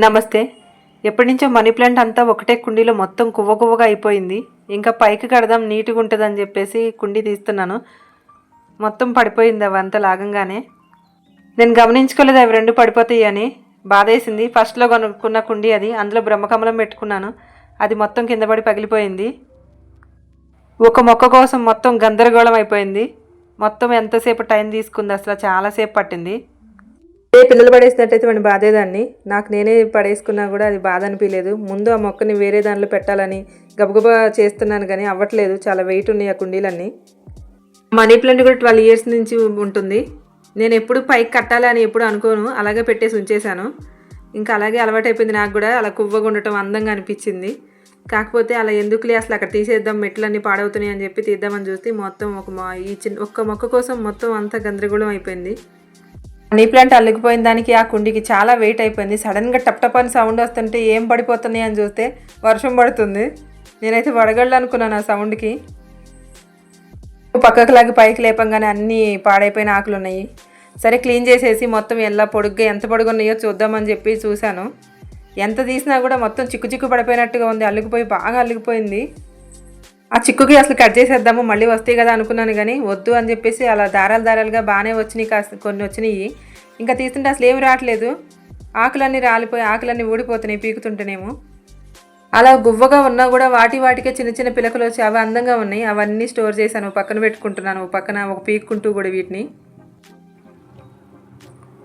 నమస్తే. ఎప్పటి నుంచో మనీ ప్లాంట్ అంతా ఒకటే కుండీలో మొత్తం కువ్వ కువ్వగా అయిపోయింది. ఇంకా పైకి కడదాం నీట్గా ఉంటుందని చెప్పేసి కుండీ తీస్తున్నాను. మొత్తం పడిపోయింది అవంతా లాగంగానే. నేను గమనించుకోలేదు అవి రెండు పడిపోతాయి అని. బాధేసింది. ఫస్ట్లో కొనుక్కున్న కుండీ అది. అందులో బ్రహ్మకమలం పెట్టుకున్నాను. అది మొత్తం కింద పడి పగిలిపోయింది. ఒక మొక్క కోసం మొత్తం గందరగోళం అయిపోయింది. మొత్తం ఎంతసేపు టైం తీసుకుంది? అసలు చాలాసేపు పట్టింది. ఏ పిల్లలు పడేసినట్టయితే వాడిని బాధేదాన్ని. నాకు నేనే పడేసుకున్నా కూడా అది బాధ అనిపించలేదు ముందు ఆ మొక్కని వేరే దానిలో పెట్టాలని గబగబా చేస్తున్నాను కానీ అవ్వట్లేదు. చాలా వెయిట్ ఉన్నాయి ఆ కుండీలన్నీ. మనీ ప్లాంట్ కూడా ట్వెల్వ్ ఇయర్స్ నుంచి ఉంటుంది. నేను ఎప్పుడు పైకి కట్టాలి అని ఎప్పుడు అనుకోను. అలాగే పెట్టేసి ఉంచేశాను. ఇంకా అలాగే అలవాటైపోయింది నాకు కూడా. అలా కువ్వగా ఉండటం అందంగా అనిపించింది. కాకపోతే అలా ఎందుకులే అసలు అక్కడ తీసేద్దాం మెట్లన్నీ పాడవుతున్నాయి అని చెప్పి తీద్దామని చూస్తే మొత్తం ఒక మా ఈ చిన్న ఒక్క మొక్క కోసం మొత్తం అంతా గందరగోళం అయిపోయింది. మనీ ప్లాంట్ అల్లుకుపోయిన దానికి ఆ కుండీకి చాలా వెయిట్ అయిపోయింది. సడన్గా టప్ టప్ అని సౌండ్ వస్తుంటే ఏం పడిపోతున్నాయి అని చూస్తే వర్షం పడుతుంది. నేనైతే వడగళ్ళు అనుకున్నాను ఆ సౌండ్కి పక్కకు లాగి పైకి లేపంగానే అన్నీ పాడైపోయిన ఆకులు ఉన్నాయి. సరే క్లీన్ చేసేసి మొత్తం ఎలా పొడుగ్గా ఎంత పొడుగున్నాయో చూద్దామని చెప్పి చూశాను. ఎంత తీసినా కూడా మొత్తం చిక్కు చిక్కు పడిపోయినట్టుగా ఉంది. అల్లుకుపోయి బాగా అల్లుకుపోయింది. ఆ చిక్కుకి అసలు కట్ చేసేద్దాము మళ్ళీ వస్తాయి కదా అనుకున్నాను కానీ వద్దు అని చెప్పేసి అలా దారాలు దారాలుగా బాగానే వచ్చినాయి కాస్త కొన్ని వచ్చినాయి. ఇంకా తీస్తుంటే అసలు ఏమి రావట్లేదు. ఆకులన్నీ రాలిపోయి ఆకులన్నీ ఊడిపోతున్నాయి పీకుతుంటేనేమో. అలా గువ్వగా ఉన్నా కూడా వాటి వాటికే చిన్న చిన్న పిలకలు వచ్చి అవి అందంగా ఉన్నాయి. అవన్నీ స్టోర్ చేశాను పక్కన పెట్టుకుంటున్నాను పక్కన ఒక పీక్కుంటూ కూడా వీటిని.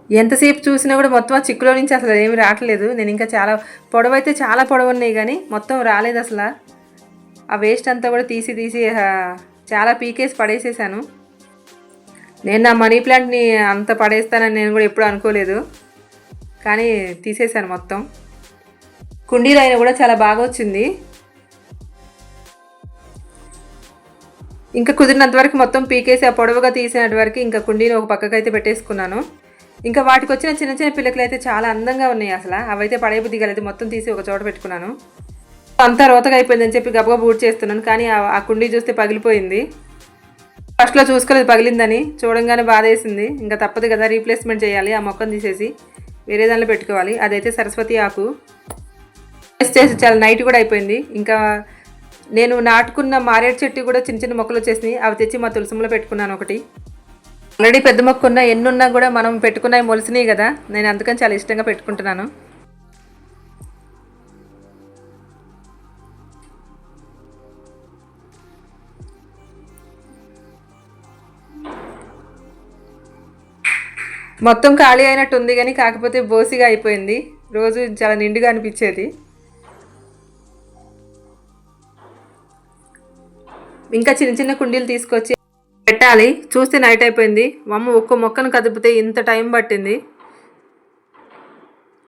ఎంతసేపు చూసినా కూడా మొత్తం ఆ చిక్కులో నుంచి అసలు ఏమి రావట్లేదు. నేను ఇంకా చాలా పొడవైతే చాలా పొడవు ఉన్నాయి కానీ మొత్తం రాలేదు అసలు. ఆ వేస్ట్ అంతా కూడా తీసి తీసి చాలా పీకేసి పడేసేసాను. నేను నా మనీ ప్లాంట్ని అంత పడేస్తానని నేను కూడా ఎప్పుడు అనుకోలేదు. కానీ తీసేశాను మొత్తం. కుండీలు అయినా కూడా చాలా బాగా వచ్చింది. ఇంకా కుదిరినంత వరకు మొత్తం పీకేసి ఆ పొడవుగా తీసినంత వరకు ఇంకా కుండీని ఒక పక్కకు అయితే పెట్టేసుకున్నాను. ఇంకా వాటికి వచ్చిన చిన్న చిన్న పిల్లకలు అయితే చాలా అందంగా ఉన్నాయి అసలు. అవైతే పడేపు దిగలేదు మొత్తం తీసి ఒక చోట పెట్టుకున్నాను. అంతా రోతగా అయిపోయిందని చెప్పి గబగబ బూట్ చేస్తున్నాను కానీ ఆ- కుండీ చూస్తే పగిలిపోయింది. ఫస్ట్లో చూసుకోలేదు పగిలిందని. చూడంగానే బాధేసింది. ఇంకా తప్పదు కదా రీప్లేస్మెంట్ చేయాలి. ఆ మొక్కను తీసేసి వేరే దానిలో పెట్టుకోవాలి. అదైతే సరస్వతి ఆకు. చేసి చాలా నైట్ కూడా అయిపోయింది. ఇంకా నేను నాటుకున్న మారేడు చెట్టు కూడా చిన్న చిన్న మొక్కలు వచ్చేసినాయి. అవి తెచ్చి మా తులసంలో పెట్టుకున్నాను ఒకటి. ఆల్రెడీ పెద్ద మొక్క ఉన్న ఎన్నున్నా కూడా మనం పెట్టుకున్నవి మొలిసినాయి కదా. నేను అందుకని చాలా ఇష్టంగా పెట్టుకుంటున్నాను. మొత్తం ఖాళీ అయినట్టు ఉంది కానీ కాకపోతే బోసిగా అయిపోయింది. రోజు చాలా నిండుగా అనిపించేది. ఇంకా చిన్న చిన్న కుండీలు తీసుకొచ్చి పెట్టాలి. చూస్తే నైట్ అయిపోయింది. మమ్మ ఒక్క మొక్కను కదిపితే ఇంత టైం పట్టింది.